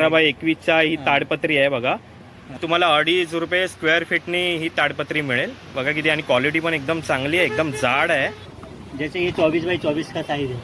अठरा बाय एकवीसचा ही ताडपत्री आहे बघा. तुम्हाला अडीच रुपये स्क्वेअर फीटनी ही ताडपत्री मिळेल. बघा किती आणि क्वालिटी पण एकदम चांगली आहे एकदम जाड है जैसे ये चौबीस बाई चौबीस का साइज़ है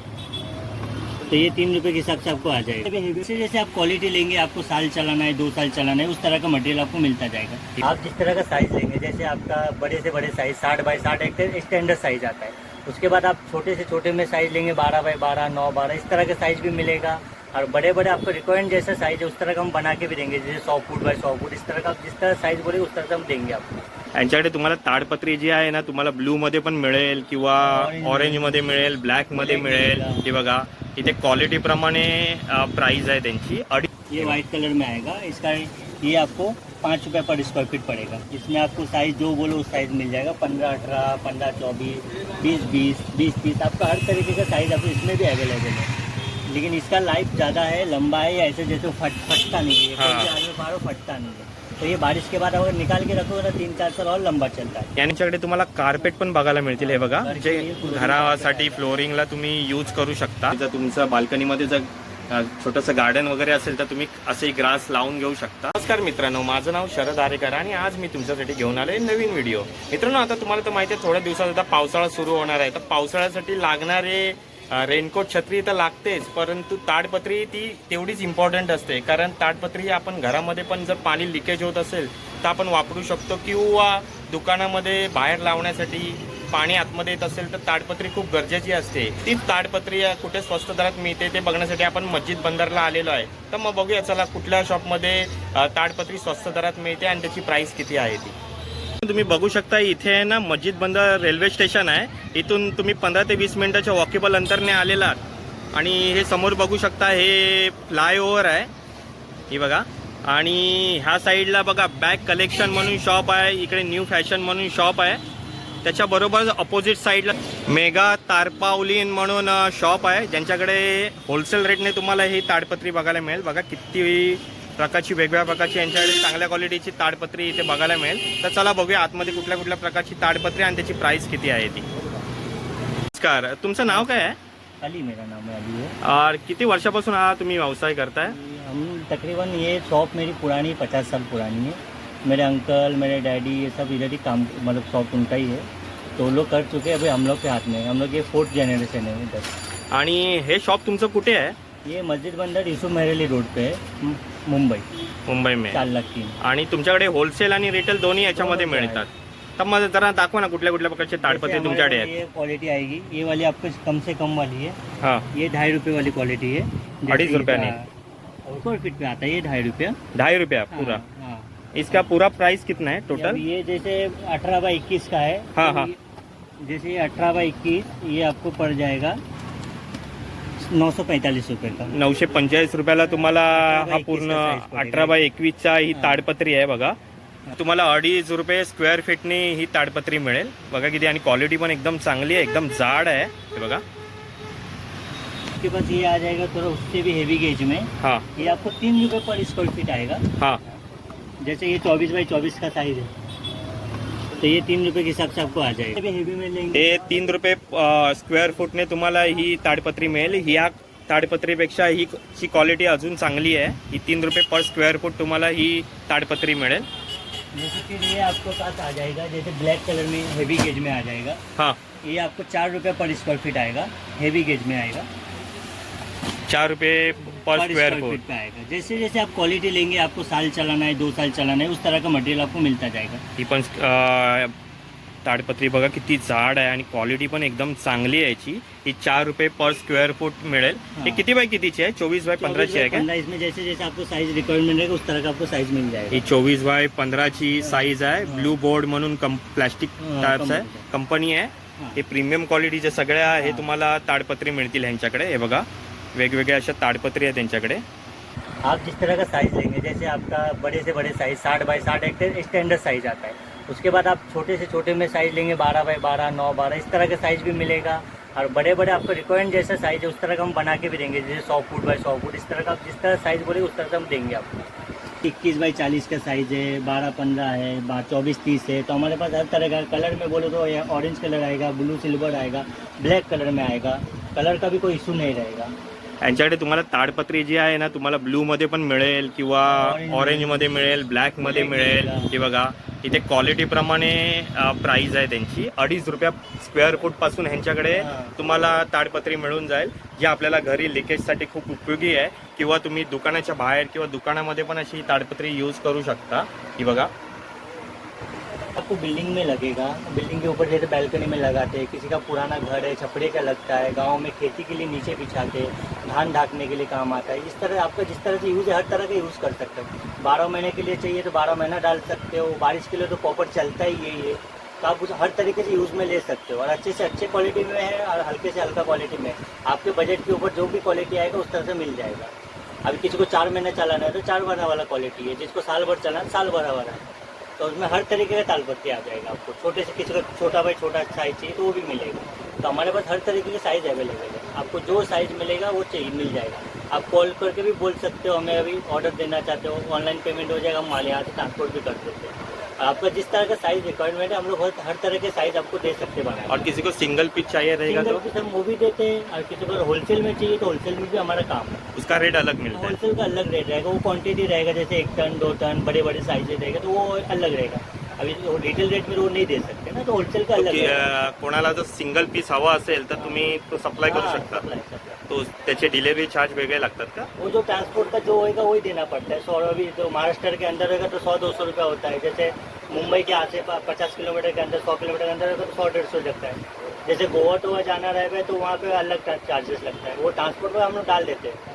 तो ये तीन रुपए के हिसाब से आपको आ जाएगा. जैसे जैसे आप क्वालिटी लेंगे आपको साल चलाना है दो साल चलाना है उस तरह का मटेरियल आपको मिलता जाएगा. आप जिस तरह का साइज़ लेंगे जैसे आपका बड़े से बड़े साइज़ साठ बाई साठ एक स्टैंडर्ड साइज़ आता है. उसके बाद आप छोटे से छोटे में साइज़ लेंगे बारह बाई बारह नौ बारह इस तरह का साइज़ भी मिलेगा. और बड़े बड़े आपको रिक्वायर्ड जैसा साइज है उस तरह का हम बना के भी देंगे जैसे सौ फुट बाई सौ फुट इस तरह का जिस तरह साइज बोलेगे उस तरह से हम देंगे आपको। यांच्याकडे तुम्हाला ताडपत्री जी आहे ना तुम्हाला ब्लू मध्ये पण मिळेल किंवा ऑरेंजमध्ये मिळेल. ब्लॅकमध्ये मिळेल. हे बघा इथे क्वालिटी प्रमाणे प्राइस आहे त्यांची. ये वाइट कलर में आएगा. इसका ये आपको पाँच रुपये पर स्क्वायर फीट पड़ेगा. इसमें आपको साइज जो बोलो उस साइज मिल जाएगा. पंद्रह अठारह पंद्रह चौबीस बीस बीस बीस तीस आपका हर तरीके का साइज आपको इसमें भी अवेलेबल है। लेकिन इसका लाइफ ज़्यादा है लंबा है ऐसे जैसे फट फटता नहीं है। हाँ। आदमी मारो फटता नहीं है। तो ये बारिश के बाद अगर निकाल के रखोगे ना तीन चार साल और लंबा चलता है। यांच्याकडे तुम्हाला कार्पेट पण बघायला मिळतील हे बघा. जे घरासाठी फ्लोरिंगला तुम्ही यूज करू शकता. जर तुमचं बाल्कनीमध्ये जर छोटंसं गार्डन वगैरे असेल तर तुम्ही असे ग्रास लावून घेऊ शकता. नमस्कार मित्रांनो माझं नाव शरद आरेकर आणि आज मी तुमच्यासाठी घेऊन आलोय नवीन व्हिडिओ मित्रांनो आता तुम्हाला तर माहिती आहे थोड्या दिवसात आता पावसाळा सुरू होणार आहे. तर पावसाळ्यासाठी लागणारे रेनकोट छत्री तर लागतेच परंतु ताडपत्री ती तेवढीच इम्पॉर्टंट असते. कारण ताडपत्री आपण घरामध्ये पण जर पाणी लिकेज होत असेल तर आपण वापरू शकतो किंवा दुकानामध्ये बाहेर लावण्यासाठी पाणी आतमध्ये येत असेल तर ताडपत्री खूप गरजेची असते. तीच ताडपत्री कुठे स्वस्त दरात मिळते ते बघण्यासाठी आपण मस्जिद बंदरला आलेलो आहे. तर मग बघूया चला कुठल्या शॉपमध्ये ताडपत्री स्वस्त दरात मिळते आणि त्याची प्राईस किती आहे ती. तुम्ही बघू शकता इथे आहे ना मस्जिद बंदर रेल्वे स्टेशन आहे. इथून तुम्ही पंधरा ते वीस मिनिटाच्या वॉकेबल अंतरने आलेला आणि हे समोर बघू शकता हे फ्लायओव्हर आहे. ही बघा. आणि ह्या साईडला बघा बॅग कलेक्शन म्हणून शॉप आहे. इकडे न्यू फॅशन म्हणून शॉप आहे. त्याच्याबरोबर अपोजिट साईडला मेगा तारपावलीन म्हणून शॉप आहे. ज्यांच्याकडे होलसेल रेटने तुम्हाला ही ताडपत्री बघायला मिळेल. बघा किती प्रकारची वेगवेगळ्या प्रकारची यांच्याकडे चांगल्या क्वालिटीची ताडपत्री इथे बघायला मिळेल. तर चला बघूया आतमध्ये कुठल्या कुठल्या प्रकारची ताडपत्री आणि त्याची प्राइस किती आहे ती. नमस्कार तुमचं नाव काय आहे? अली मेरा नाम है अली है और किती वर्षापासून हा तुम्ही व्यवसाय करताय? हम तकरीबन ये शॉप मेरी पुरानी पचास साल पुरानी है. मेरे अंकल मेरे डैडी ये सब इधर ही काम मतलब शॉप उनका ही है. तो लोग कर चुके हैं अभी हम लोग के हाथ में. है हम लोग ये फोर्थ जनरेशन है इधर. आणि हे शॉप तुमचं कुठे आहे? ये मस्जिद बंदर यूसुफ मेहरेली रोड पे है. मु- मुंबई. मुंबई में. चार लाख तीन. आणि तुमच्याकडे होलसेल आणि रिटेल दोन्ही याच्यामध्ये दोनों मिळतात. तर मग जरा दाखवा ना कुठल्या कुठल्या प्रकारचे ताडपत्री जैसे तुमच्याकडे हमारे आहेत ये क्वालिटी आएगी ये वाली आपको कम से कम वाली है. हा ये ढाई रुपये वाली क्वालिटी है जैसे अड़ीस ये रुपया फीट पे आता है ये ढाई रुपया. ढाई रुपया पूरा. हाँ, हाँ। इसका पूरा प्राइस कितना है अब टोटल ये जैसे अठारह बाई इक्कीस का है. हाँ, तो हाँ। ये- जैसे ये अठारह बाई इक्कीस ये आपको पड़ जाएगा. नौ सौ पैंतालीस रुपये का? नऊशे पंचेचाळीस रुपयाला तुम्हाला हा पूर्ण 21 चा size पडेल. अठरा बाय एकवीसचा ही हा. ताडपत्री आहे बघा. तुम्हाला अडीच रुपये स्क्वेअर फीटनी ही ताडपत्री मिळेल. बघा किती आणि क्वालिटी पण एकदम चांगली आहे एकदम जाड आहे. हे बघा. पास ये आ जाएगा थोड़ा उससे भी हेवी गेज में. हा. ये आपको तीन रुपये पर स्क्वायर फीट आएगा हा. जैसे ये चौबीस बाई चौबीस का साइज है. तो ये तीन रुपये के हिसाब से आपको आ जाएगा। हेवी में लेंगे। हे तीन रुपये स्क्वेअर फूटने तुम्हाला ही ताडपत्री मिळेल. ह्या ताडपत्रीपेक्षा ही ची क्वालिटी अजून चांगली आहे. ही तीन रुपये पर स्क्वेअर फूट तुम्हाला ही ताडपत्री मिळेल. जैसे ये आपको पास आ जाएगा जैसे ब्लैक कलर में हेवी गेज में आ जाएगा। हा। ये आपको चार रुपये पर स्क्वायर फीट आएगा हेवी गेज में आएगा। चार रुपये पर स्क्वेअर फूट पे आएगा। जैसे जैसे आप क्वालिटी लेंगे आपको साल चलाना है दो साल चलाना है उस तरह का मटेरियल आपको मिलता जाएगा। ही पण अ, ताडपत्री बघा किती जाड आहे आणि क्वालिटी पण एकदम चांगली आहे याची. ही चार रुपये पर स्क्वेअर फूट मिळेल. हे. हा. किती बाय कितीची आहे? चोवीस बाय पंधराची आहे का? पंद्रह इसमें जैसे जैसे आपको साइज रिक्वायरमेंट रहेगा उस तरह का आपको साइज मिल जाएगा. ही चोवीस बाय पंधराची साईज आहे. ब्लू बोर्ड म्हणून कं प्लॅस्टिक हा, टाईप्स आहे. कंपनी आहे. हाँ। हे प्रीमियम क्वालिटीचे सगळ्या हे हा. तुम्हाला ताडपत्री मिळतील ह्यांच्याकडे. हे बघा. वेगवेगळ्या अशा ताडपत्री आहे त्यांच्याकडे. आप जिस तरह का साइज़ लेंगे जैसे आपका बड़े से बड़े साइज़ साठ बाई साठ एक स्टैंडर्ड साइज़ आता है। उसके बाद आप छोटे से छोटे में साइज़ लेंगे बारह बाई बारह नौ बारह इस तरह का साइज़ भी मिलेगा। और बड़े बड़े आपको रिक्वायर्ड जैसा साइज़ है उस तरह का हम बना के भी देंगे जैसे सौ फुट बाई सौ फुट इस तरह का आप जिस तरह साइज़ बोलेगे उस तरह से हम देंगे आपको। इक्कीस बाई चालीस का साइज़ है बारह पंद्रह है चौबीस तीस है तो हमारे पास हर तरह का कलर में बोले तो ऑरेंज कलर आएगा ब्लू सिल्वर आएगा ब्लैक कलर में आएगा। कलर का भी कोई इशू नहीं रहेगा। यांच्याकडे तुम्हाला ताडपत्री जी आहे ना तुम्हाला ब्लू मध्ये पण मिळेल किंवा ऑरेंजमध्ये मिळेल ब्लॅकमध्ये मिळेल. हे बघा इथे क्वालिटी प्रमाणे प्राइस आहे त्यांची. अडीच रुपया स्क्वेअर फूटपासून ह्यांच्याकडे. तुम्हाला ताडपत्री मिळून जाईल. जी आपल्याला घरी लिकेजसाठी खूप उपयोगी आहे. किंवा तुम्ही दुकानाच्या बाहेर किंवा दुकानामध्ये पण अशी ताडपत्री यूज करू शकता. ही बघा. आपको बिल्डिंग में लगेगा। बिल्डिंग के ऊपर जैसे बैल्कनी में लगाते हैं किसी का पुराना घर है, छपड़े का लगता है, गाँव में खेती के लिए नीचे बिछाते हैं धान ढाकने के लिए काम आता है। इस तरह आपका जिस तरह से यूज़ है, हर तरह का यूज़ कर सकते हो। बारह महीने के लिए चाहिए तो बारह महीना डाल सकते हो। बारिश के लिए तो प्रॉपर चलता ही यही है। तो आप उस हर तरीके से यूज़ में ले सकते हो। और अच्छे से अच्छे क्वालिटी में है और हल्के से हल्का क्वालिटी में। आपके बजट के ऊपर जो भी क्वालिटी आएगा, उस तरह से मिल जाएगा। अभी किसी को चार महीने चलाना है तो चार महीना वाला क्वालिटी है। जिसको साल भर चलाना साल भर वाला है। तो उसमें हर तरीके का तालपत्ती आ जाएगा आपको। छोटे से किसी का छोटा भाई, छोटा साइज़ चाहिए तो वो भी मिलेगा। तो हमारे पास हर तरीके के साइज़ अवेलेबल है। आपको जो साइज़ मिलेगा, वो चाहिए, मिल जाएगा। आप कॉल करके भी बोल सकते हो, हमें अभी ऑर्डर देना चाहते हो ऑनलाइन पेमेंट हो जाएगा, हम हमारे यहाँ से ट्रांसपोर्ट भी कर देते हैं। आपका जिस तरह का साइज़ रिक्वायरमेंट है हम लोग हर, तरह के साइज़ आपको दे सकते हैं और किसी को सिंगल पीस चाहिए रहेगा तो? पीस हम वो भी देते हैं और किसी को होलसेल में चाहिए तो होलसेल में भी हमारा काम है। उसका रेट अलग मिलता है। होलसेल का अलग रेट रहेगा वो क्वांटिटी रहेगा जैसे एक टन दो टन बड़े बड़े साइज़ रहेगा तो वो अलग रहेगा। अभी रिटेल रेट में वो नहीं दे सकते ना तो होलसेल का अलग की, रहेगा। कोणाला जर सिंगल पीस हवा असेल तर तुम्ही तो सप्लाय करू हाँ, शकता. तो त्याचे डिलिव्हरी चार्ज वेगळे लागतात का? वो जो ट्रांसपोर्ट का जो होएगा वही देना पड़ता है। सौ अभी जो महाराष्ट्र के अंदर होगा तो सौ दो सौ रुपया होता है। जैसे मुंबई के आसे पास पचास किलोमीटर के अंदर सौ किलोमीटर के अंदर रहेगा तो सौ डेढ़ सौ लगता है। जैसे गोवा टोवा जाना रहेगा तो वहाँ पे अलग चार्जेस लगता है। वो ट्रांसपोर्ट में हम लोग डाल देते हैं।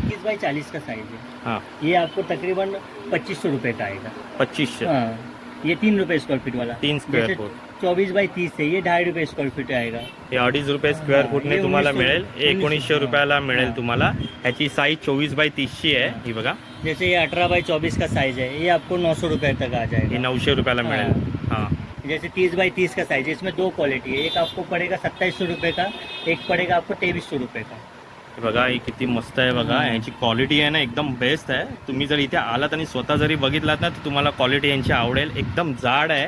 इक्कीस बाई चालीस का साइज़ है। हाँ। ये आपको तकरीबन पच्चीस सौ रुपये का आएगा। पच्चीसशे हाँ। ये तीन रुपये स्क्वायर फीट वाला। तीन स्क्वेअर जैसे फूट चौबीस बाई तीस है ये ढाई रुपये स्क्वायर फीट आएगा। हे अडीच रुपये स्क्वेअर हा, फूटने हे तुम्हाला उन्नीसशे- मिळेल उन्नीसशे- एकोणीसशे रुपयाला मिळेल हा. तुम्हाला. ह्याची साईज चोवीस बाय तीसची आहे ही बघा. जैसे ये अठारह बाई चौबीस का साइज़ है ये आपको नौ सौ रुपये तक आ ही जाएगा नऊशे रुपयाला मिळेल. हाँ. जैसे तीस बाई तीस का साइज़ है इसमें दो क्वालिटी है एक आपको पड़ेगा सत्ताईस सौ रुपये का एक पड़ेगा आपको तेईस सौ रुपये का. हे बघा ही किती मस्त आहे बघा. यांची क्वालिटी आहे ना एकदम बेस्ट आहे. तुम्ही जर इथे आलात आणि स्वतः जरी बघितलात ना तर तुम्हाला क्वालिटी यांची आवडेल. एकदम जाड आहे.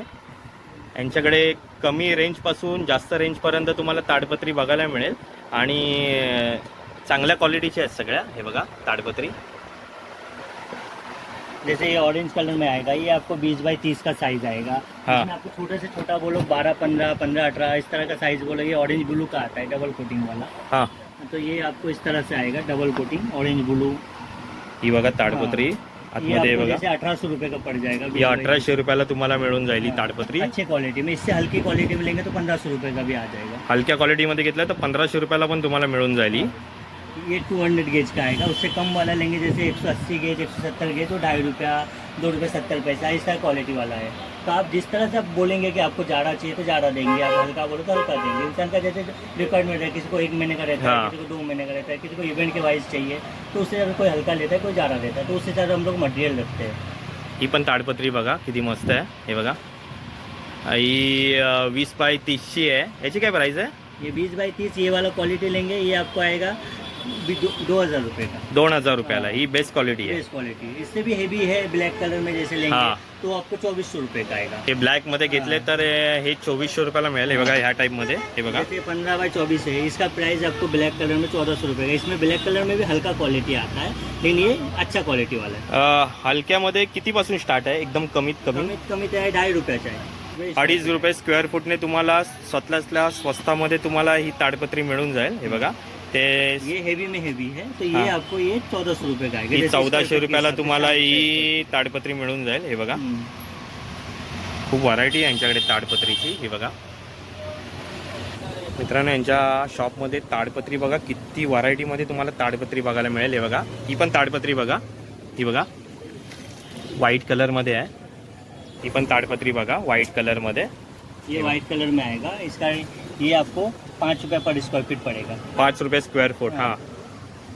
यांच्याकडे कमी रेंजपासून जास्त रेंजपर्यंत तुम्हाला ताडपत्री बघायला मिळेल. आणि चांगल्या क्वालिटीच्या आहेत सगळ्या. हे बघा ताडपत्री. जैसे ये ऑरेंज कलर में आएगा ये आपको बीस बाई तीस का साइज आएगा. हाँ। आपको छोटे से छोटा बोलो बारह पंद्रह पंद्रह अठारह इस तरह का साइज बोलो ये ऑरेंज ब्लू का आता है डबल कोटिंग वाला. हां। तो ये आपको इस तरह से आएगा डबल कोटिंग ऑरेंज ब्लू ही बघा ताडपत्री ये आतमध्ये बघा। सौ रुपये का पड़ जाएगा ही अठराशे रुपयाला तुम्हाला मिळून जाईल ही हाँ, ताडपत्री। अच्छे क्वालिटी में इससे हल्की क्वालिटी में लेंगे तो पंद्रह सौ रुपये का भी आ जाएगा। हलक्या क्वालिटीमध्ये घेतलं तर पंधराशे रुपयाला पण तुम्हाला मिळून जाईल ही। ये 200 गेज का आएगा उससे कम वाला लेंगे जैसे 180 गेज 170 गेज तो ढाई रुपया दो रुपये सत्तर पैसा ऐसा क्वालिटी वाला है। तो आप जिस तरह से आप बोलेंगे कि आपको जाड़ा चाहिए तो जाड़ा देंगे आप हल्का बोलो तो हल्का देंगे। इंसान का जैसे रिक्वायरमेंट है किसी को एक महीने का रहता हाँ। है। किसी को दो महीने का रहता है किसी को इवेंट के वाइज चाहिए तो उससे अगर कोई हल्का लेता है कोई जाड़ा लेता है तो उससे ज़्यादा हम लोग मटेरियल रखते हैं। ही पण ताडपत्री बघा किती मस्त आहे हे बघा. ही अं, वीस बाय तीसची आहे. याची काय प्राइस आहे? ये बीस बाई तीस ये वाला क्वालिटी लेंगे ये आपको आएगा भी दो, दो हज़ार रुपये का। दोन हजार रुपयाला ही। बेस्ट क्वालिटी आहे बेस्ट क्वालिटी इससे भी हेवी है ब्लॅक कलर में जैसे लेंगे हाँ। तो आपको चौबीस सौ रुपये का आएगा। हे ब्लॅकमध्ये घेतले तर अं, हे चोवीसशे रुपयाला मिळेल हे बघा ह्या टाइपमध्ये हे बघा. जैसे पंद्रह बाई चौबीस है इसका प्राइस आपको ब्लैक कलर में चौदह सौ रुपये का इसमें ब्लैक कलर में भी हल्का क्वालिटी आता है लेकिन ये अच्छा क्वालिटी वाला है। अं, हलक्यामध्ये कितीपासून स्टार्ट आहे? एकदम कमीत कमी? कमीत कमी ते आहे ढाई रुपयाचा आहे. अडीच रुपये स्क्वेअर फुटने तुम्हाला स्वतःतल्या स्वस्तामध्ये तुम्हाला ही ताडपत्री मिळून जाईल हे बघा. ते ये हेवी में हेवी है तो ये हाँ। आपको ये चौदह सौ रुपये का आएगा। ही चौदाशे रुपयाला तुम्हाला है, ताडपत्री मिळून जाईल हे बघा. खूप व्हरायटी आहे यांच्याकडे ताडपत्रीची ही बघा. मित्रांनो यांच्या शॉपमध्ये ताडपत्री बघा किती व्हरायटीमध्ये तुम्हाला ताडपत्री बघायला मिळेल हे बघा. ही पण ताडपत्री बघा. ही बघा. व्हाईट कलरमध्ये आहे. ही पण ताडपत्री बघा व्हाईट कलरमध्ये ये व्हाइट कलर में आएगा। इसका ये आपको पाँच रुपये पर स्क्वायर फीट पड़ेगा। पाँच रुपये स्क्वायर फुट हाँ।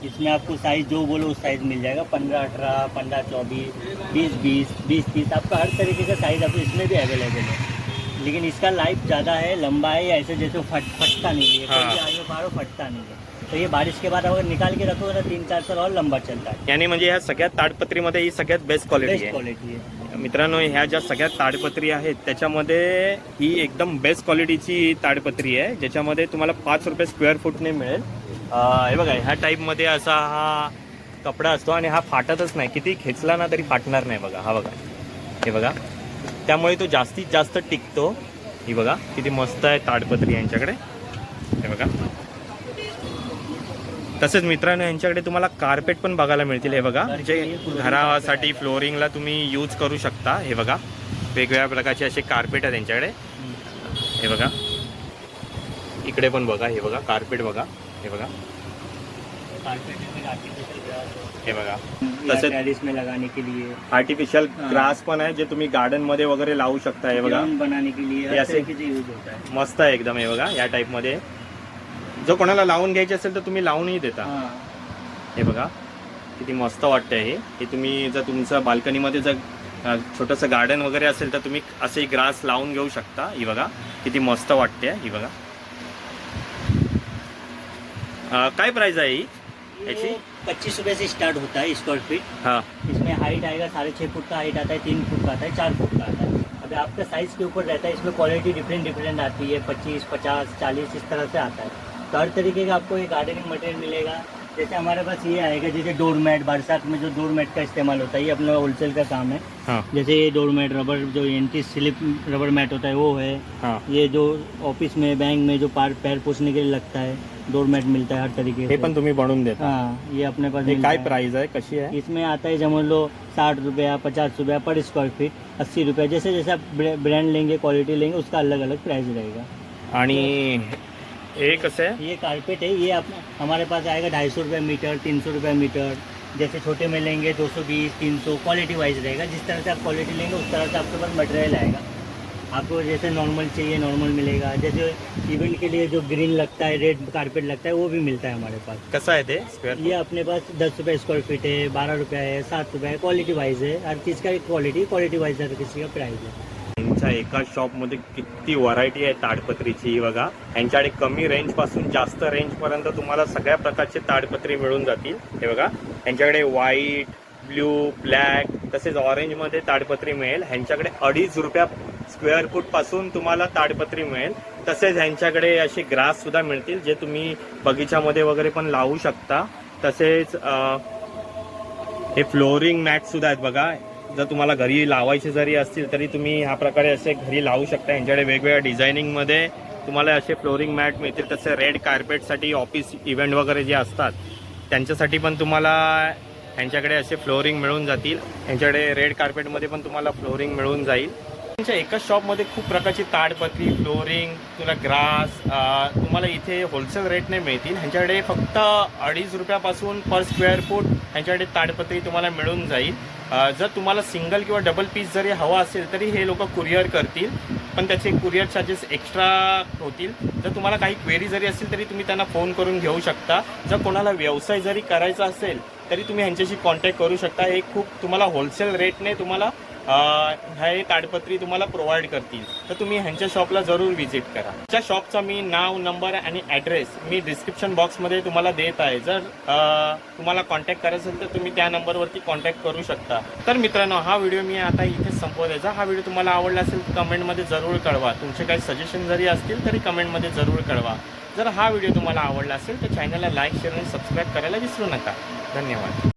इसमें आपको साइज़ जो बोलो उस साइज़ मिल जाएगा। पंद्रह अठारह पंद्रह चौबीस बीस बीस बीस तीस आपका हर तरीके का साइज़ आपको इसमें भी अवेलेबल है। लेकिन इसका लाइफ ज़्यादा है लंबा है ऐसे जैसे फट फटता नहीं है। हाँ। आगे मारो फटता नहीं है। तो ये बारिश के बाद अगर निकाल के रखोगे ना तीन चार साल और लंबा चलता है। यानी म्हणजे ह्या सगळ्यात ताडपत्रीमध्ये ही सगळ्यात बेस्ट क्वालिटी बेस्ट आहे क्वालिटी है। मित्रांनो ह्या ज्या सगळ्या ताडपत्री आहेत त्याच्यामध्ये ही एकदम बेस्ट क्वालिटीची ताडपत्री आहे ज्याच्यामध्ये तुम्हाला पाच रुपये स्क्वेअर फूटने मिळेल. हे बघा ह्या टाईपमध्ये असा हा कपडा असतो आणि हा फाटतच नाही. किती खेचला ना तरी फाटणार नाही बघा हा बघा. हे बघा. त्यामुळे तो जास्तीत जास्त टिकतो. ही बघा किती मस्त आहे ताडपत्री यांच्याकडे. हे बघा. तसेच मित्रांनो यांच्याकडे तुम्हाला कार्पेट पण बघायला मिळतील हे बघा. जे घरासाठी फ्लोरिंगला तुम्ही यूज करू शकता हे बघा. वेगवेगळ्या प्रकारचे असे कार्पेट आहेत त्यांच्याकडे हे बघा. इकडे पण बघा हे बघा कार्पेट बघा हे बघा. हे बघा. तसेच- टेरिस में लगाने के लिए. आर्टिफिशियल. ग्रास पण आहे जे तुम्ही गार्डनमध्ये वगैरे लावू शकता हे बघा. बनाने के लिए मस्त आहे एकदम हे बघा या टाईपमध्ये. जो कोणाला लावून घ्यायचे असेल तर तुम्ही लावूनही देता. हाँ. हे बघा किती मस्त वाटतंय हे. हे तुम्ही जर तुमचं बाल्कनीमध्ये जर छोटंसं गार्डन वगैरे असेल तर तुम्ही असे ग्रास लावून घेऊ शकता. ही बघा किती मस्त वाटते ही बघा. काय प्राइस आहे ही? याची? पच्चीस रुपए से स्टार्ट होता है स्क्वायर फीट हा. इसमें हाइट आएगा साढ़े छः फुट का हाइट आता है तीन फुट का आता है चार फुट का आता है अभी आपका साइज के ऊपर रहता है इसमें क्वालिटी डिफरेंट डिफरेंट आती है पच्चीस पचास चालीस इस तरह से आता है. तो हर तरीके का आपको ये गार्डनिंग मटेरियल मिलेगा। जैसे हमारे पास ये आएगा जैसे डोरमेट बरसात में जो डोर मैट का इस्तेमाल होता है ये अपना होलसेल का काम है। हा। जैसे ये डोरमेट रबर जो एंटी स्लिप रबर मैट होता है वो है। हा। ये जो ऑफ़िस में बैंक में जो पार पैर पोसने के लिए लगता है डोर मैट मिलता है हर तरीके हे से। पण तुम्ही बनवून देता। हाँ ये अपने पास हे काय है। प्राइस आहे? कशी आहे? इसमें आता है समझ लो साठ रुपया पचास रुपया पर स्क्वायर फीट अस्सी रुपया। जैसे जैसे आप ब्रांड लेंगे क्वालिटी लेंगे उसका अलग अलग प्राइस रहेगा। आणि हे कसं आहे ये कारपेट है ये आप हमारे पास आएगा ढाई सौ रुपये मीटर तीन सौ रुपये मीटर। जैसे छोटे में लेंगे दो सौ बीस तीन सौ क्वालिटी वाइज रहेगा। जिस तरह से आप क्वालिटी लेंगे उस तरह से आपके पास मटेरियल आएगा। आपको जैसे नॉर्मल चाहिए नॉर्मल मिलेगा। जैसे इवेंट के लिए जो ग्रीन लगता है रेड कारपेट लगता है वो भी मिलता है हमारे पास। कसं है ये अपने पास दस रुपये स्क्वायर फीट है बारह रुपये है सात रुपये है क्वालिटी वाइज है। हर चीज़ का एक क्वालिटी क्वालिटी वाइज हर किसी का प्राइस है। यांच्या एका शॉपमध्ये किती व्हरायटी आहे ताडपत्रीची ही बघा. यांच्याकडे कमी रेंजपासून जास्त रेंजपर्यंत तुम्हाला सगळ्या प्रकारचे ताडपत्री मिळून जातील. हे बघा. यांच्याकडे व्हाईट ब्ल्यू ब्लॅक तसेच ऑरेंजमध्ये ताडपत्री मिळेल. ह्यांच्याकडे अडीच रुपया स्क्वेअर फूटपासून तुम्हाला ताडपत्री मिळेल. तसेच ह्यांच्याकडे असे ग्रास सुद्धा मिळतील जे तुम्ही बगीच्यामध्ये वगैरे पण लावू शकता. तसेच हे फ्लोरिंग मॅट सुद्धा आहेत बघा. जर तुम्हाला घरी लावायचे जरी असतील तरी तुम्ही ह्या प्रकारे असे घरी लावू शकता. यांच्याकडे वेगवेगळ्या डिझायनिंगमध्ये तुम्हाला असे फ्लोरिंग मॅट मिळतील तसे रेड कार्पेटसाठी ऑफिस इव्हेंट वगैरे जे असतात त्यांच्यासाठी पण तुम्हाला यांच्याकडे असे फ्लोरिंग मिळून जातील. यांच्याकडे रेड कार्पेटमध्ये पण तुम्हाला फ्लोरिंग मिळून जाईल. त्यांच्या एकाच शॉपमध्ये खूप प्रकारची ताडपत्री फ्लोरिंग तुला ग्रास तुम्हाला इथे होलसेल रेटने मिळतील. ह्यांच्याकडे फक्त अडीच रुपयापासून पर स्क्वेअर फूट ह्यांच्याकडे ताडपत्री तुम्हाला मिळून जाईल. जर तुम्हाला सिंगल किंवा डबल पीस जरी हवा असेल तरी हे लोक कुरिअर करतील. पण त्याचे कुरिअर चार्जेस एक्स्ट्रा होतील. जर तुम्हाला काही क्वेरी जरी असेल तरी तुम्ही त्यांना फोन करून घेऊ शकता. जर कोणाला व्यवसाय जरी करायचा असेल तरी तुम्ही ह्यांच्याशी कॉन्टॅक्ट करू शकता. हे खूप तुम्हाला होलसेल रेटने तुम्हाला हे ताडपत्री तुम्हाला प्रोव्हाइड करतील. तर तुम्ही ह्यांच्या शॉपला जरूर व्हिजिट करा. त्या शॉपचा मी नाव नंबर आणि ॲड्रेस मी डिस्क्रिप्शन बॉक्समध्ये तुम्हाला देत आहे. जर तुम्हाला कॉन्टॅक्ट करायचं असेल तर तुम्ही त्या नंबरवरती कॉन्टॅक्ट करू शकता. तर मित्रांनो हा व्हिडिओ मी आता इथे संपवण्याचा हा व्हिडिओ तुम्हाला आवडला असेल तर कमेंटमध्ये जरूर कळवा. तुमचे काही सजेशन जरी असतील तरी कमेंटमध्ये जरूर कळवा. जर हा व्हिडिओ तुम्हाला आवडला असेल तर चॅनलला लाईक शेअर आणि सबस्क्राईब करायला विसरू नका. धन्यवाद.